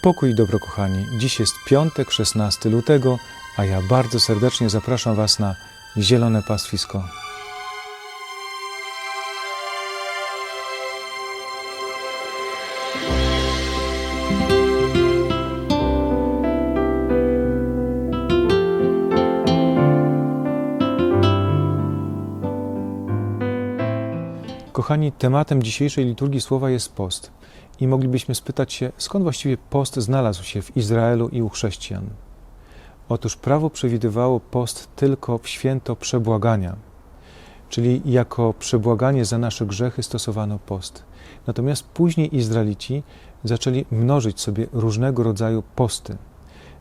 Pokój i dobro, kochani. Dziś jest piątek, 16 lutego, a ja bardzo serdecznie zapraszam Was na Zielone Pastwisko. Kochani, tematem dzisiejszej liturgii słowa jest post. I moglibyśmy spytać się, skąd właściwie post znalazł się w Izraelu i u chrześcijan. Otóż prawo przewidywało post tylko w święto przebłagania, czyli jako przebłaganie za nasze grzechy stosowano post. Natomiast później Izraelici zaczęli mnożyć sobie różnego rodzaju posty.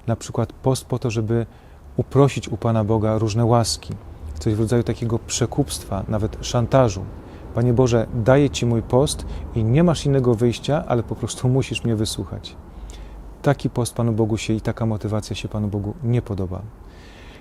Na przykład post po to, żeby uprosić u Pana Boga różne łaski, coś w rodzaju takiego przekupstwa, nawet szantażu. Panie Boże, daję Ci mój post i nie masz innego wyjścia, ale po prostu musisz mnie wysłuchać. Taki post Panu Bogu się i taka motywacja się Panu Bogu nie podoba.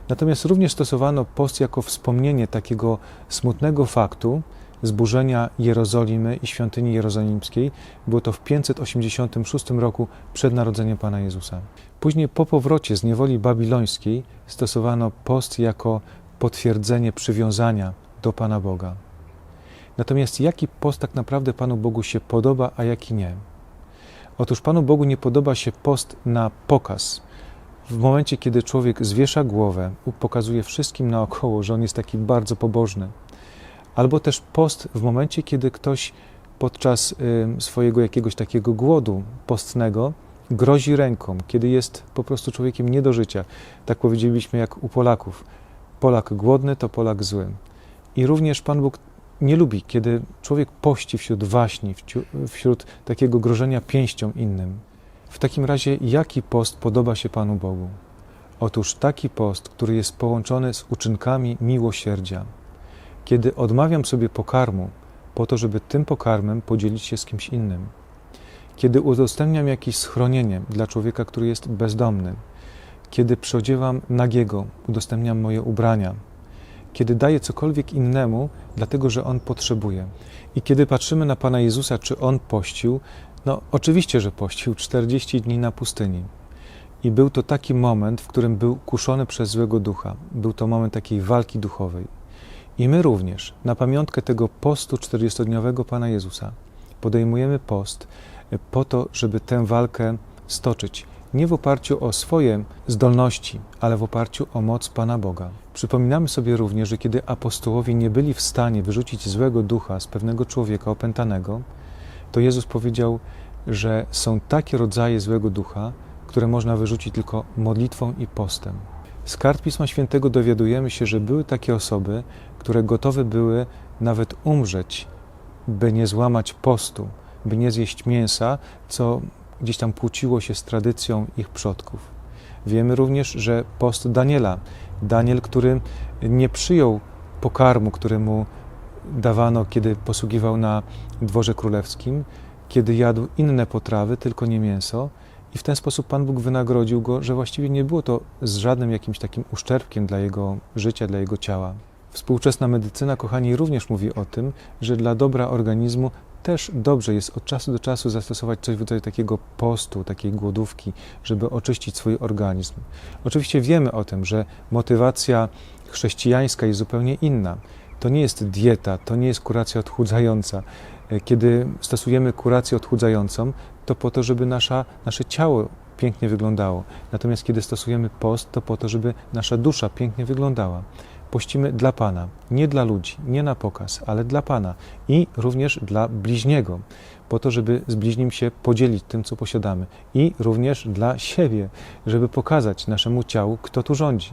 Natomiast również stosowano post jako wspomnienie takiego smutnego faktu zburzenia Jerozolimy i świątyni jerozolimskiej. Było to w 586 roku przed narodzeniem Pana Jezusa. Później po powrocie z niewoli babilońskiej stosowano post jako potwierdzenie przywiązania do Pana Boga. Natomiast jaki post tak naprawdę Panu Bogu się podoba, a jaki nie? Otóż Panu Bogu nie podoba się post na pokaz. W momencie, kiedy człowiek zwiesza głowę, pokazuje wszystkim naokoło, że on jest taki bardzo pobożny. Albo też post w momencie, kiedy ktoś podczas swojego jakiegoś takiego głodu postnego grozi ręką, kiedy jest po prostu człowiekiem nie do życia. Tak powiedzielibyśmy jak u Polaków. Polak głodny to Polak zły. I również Pan Bóg nie lubi, kiedy człowiek pości wśród waśni, wśród takiego grożenia pięścią innym. W takim razie, jaki post podoba się Panu Bogu? Otóż taki post, który jest połączony z uczynkami miłosierdzia. Kiedy odmawiam sobie pokarmu, po to, żeby tym pokarmem podzielić się z kimś innym. Kiedy udostępniam jakieś schronienie dla człowieka, który jest bezdomny. Kiedy przyodziewam nagiego, udostępniam moje ubrania, kiedy daje cokolwiek innemu, dlatego że on potrzebuje. I kiedy patrzymy na Pana Jezusa, czy on pościł, no oczywiście, że pościł 40 dni na pustyni. I był to taki moment, w którym był kuszony przez złego ducha. Był to moment takiej walki duchowej. I my również, na pamiątkę tego postu 40-dniowego Pana Jezusa, podejmujemy post po to, żeby tę walkę stoczyć nie w oparciu o swoje zdolności, ale w oparciu o moc Pana Boga. Przypominamy sobie również, że kiedy apostołowie nie byli w stanie wyrzucić złego ducha z pewnego człowieka opętanego, to Jezus powiedział, że są takie rodzaje złego ducha, które można wyrzucić tylko modlitwą i postem. Z kart Pisma Świętego dowiadujemy się, że były takie osoby, które gotowe były nawet umrzeć, by nie złamać postu, by nie zjeść mięsa, co gdzieś tam kłóciło się z tradycją ich przodków. Wiemy również, że post Daniela, Daniel, który nie przyjął pokarmu, który mu dawano, kiedy posługiwał na dworze królewskim, kiedy jadł inne potrawy, tylko nie mięso, i w ten sposób Pan Bóg wynagrodził go, że właściwie nie było to z żadnym jakimś takim uszczerbkiem dla jego życia, dla jego ciała. Współczesna medycyna, kochani, również mówi o tym, że dla dobra organizmu też dobrze jest od czasu do czasu zastosować coś w rodzaju takiego postu, takiej głodówki, żeby oczyścić swój organizm. Oczywiście wiemy o tym, że motywacja chrześcijańska jest zupełnie inna. To nie jest dieta, to nie jest kuracja odchudzająca. Kiedy stosujemy kurację odchudzającą, to po to, żeby nasza, nasze ciało pięknie wyglądało. Natomiast kiedy stosujemy post, to po to, żeby nasza dusza pięknie wyglądała pościmy dla Pana, nie dla ludzi, nie na pokaz, ale dla Pana i również dla bliźniego, po to, żeby z bliźnim się podzielić tym, co posiadamy, i również dla siebie, żeby pokazać naszemu ciału, kto tu rządzi,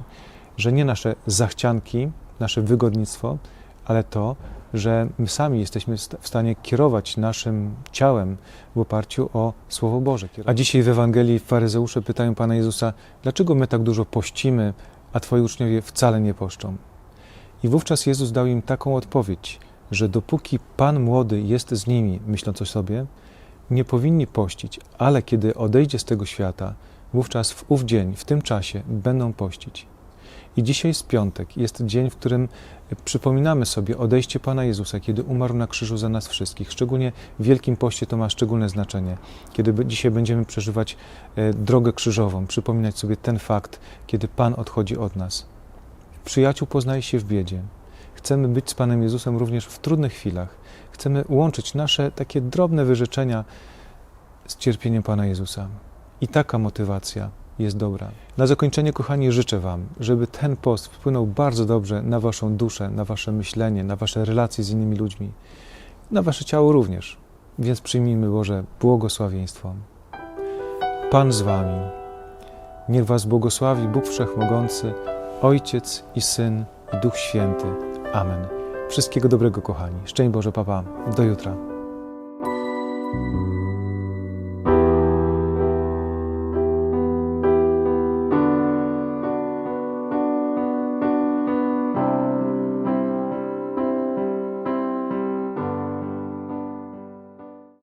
że nie nasze zachcianki, nasze wygodnictwo, ale to, że my sami jesteśmy w stanie kierować naszym ciałem w oparciu o Słowo Boże. A dzisiaj w Ewangelii faryzeusze pytają Pana Jezusa, dlaczego my tak dużo pościmy, a Twoi uczniowie wcale nie poszczą. I wówczas Jezus dał im taką odpowiedź, że dopóki Pan młody jest z nimi, myśląc o sobie, nie powinni pościć, ale kiedy odejdzie z tego świata, wówczas w ów dzień, w tym czasie będą pościć. I dzisiaj jest piątek, jest dzień, w którym przypominamy sobie odejście Pana Jezusa, kiedy umarł na krzyżu za nas wszystkich. Szczególnie w Wielkim Poście to ma szczególne znaczenie, kiedy dzisiaj będziemy przeżywać e, drogę krzyżową, przypominać sobie ten fakt, kiedy Pan odchodzi od nas. Przyjaciół poznaje się w biedzie. Chcemy być z Panem Jezusem również w trudnych chwilach. Chcemy łączyć nasze takie drobne wyrzeczenia z cierpieniem Pana Jezusa. I taka motywacja jest dobra. Na zakończenie, kochani, życzę Wam, żeby ten post wpłynął bardzo dobrze na Waszą duszę, na Wasze myślenie, na Wasze relacje z innymi ludźmi, na Wasze ciało również. Więc przyjmijmy Boże błogosławieństwo. Pan z Wami. Niech Was błogosławi Bóg Wszechmogący, Ojciec i Syn i Duch Święty. Amen. Wszystkiego dobrego, kochani. Szczęść Boże, Papa. Do jutra.